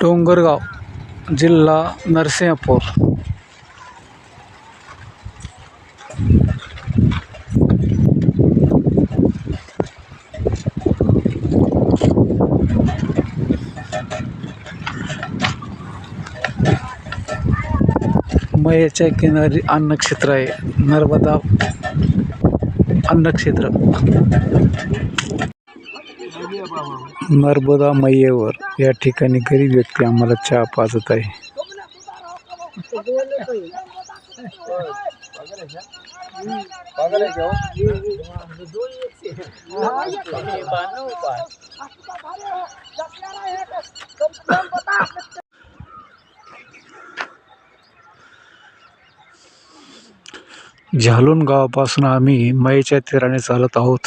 डोंगरगाव जिल्हा नरसिंहपूर. मयेच्या किनारी अन्नक्षेत्र आहे. नर्मदा अन्नक्षेत्र. नर्मदा मैयेवर या ठिकाणी गरीब व्यक्ती आम्हाला चहा पाजत आहे. झालून गावापासून आम्ही मयेच्या तीराने चालत आहोत.